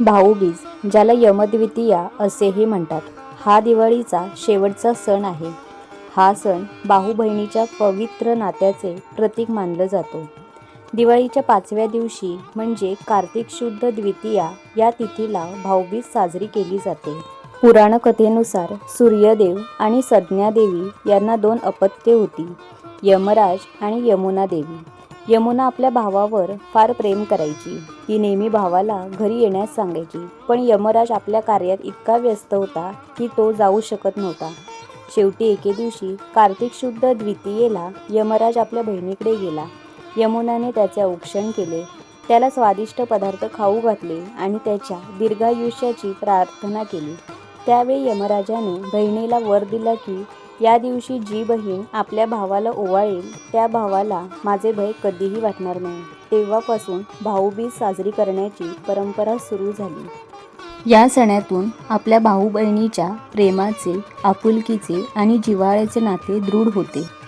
भाऊबीज ज्याला यमद्वितीया असेही म्हणतात. हा दिवाळीचा शेवटचा सण आहे. हा सण भाऊ बहिणीच्या पवित्र नात्याचे प्रतीक मानलं जातो. दिवाळीच्या पाचव्या दिवशी म्हणजे कार्तिक शुद्ध द्वितीया या तिथीला भाऊबीज साजरी केली जाते. पुराणकथेनुसार सूर्यदेव आणि संज्ञादेवी यांना दोन अपत्ये होती यमराज आणि यमुना देवी यमुना आपल्या भावावर फार प्रेम करायची. ती नेहमी भावाला घरी येण्यास सांगायची. पण यमराज आपल्या कार्यात इतका व्यस्त होता की तो जाऊ शकत नव्हता. शेवटी एके दिवशी कार्तिक शुद्ध द्वितीयेला यमराज आपल्या बहिणीकडे गेला. यमुनाने त्याचे औक्षण केले. त्याला स्वादिष्ट पदार्थ खाऊ घातले आणि त्याच्या दीर्घायुष्याची प्रार्थना केली. त्यावेळी यमराजाने बहिणीला वर दिला की या दिवशी जी बहीण आपल्या भावाला ओवाळेल त्या भावाला माझे भय कधीही वाटणार नाही. तेव्हापासून भाऊबीज साजरी करण्याची परंपरा सुरू झाली. या सणातून आपल्या भाऊ बहिणीच्या प्रेमाचे आपुलकीचे आणि जिव्हाळ्याचे नाते दृढ होते.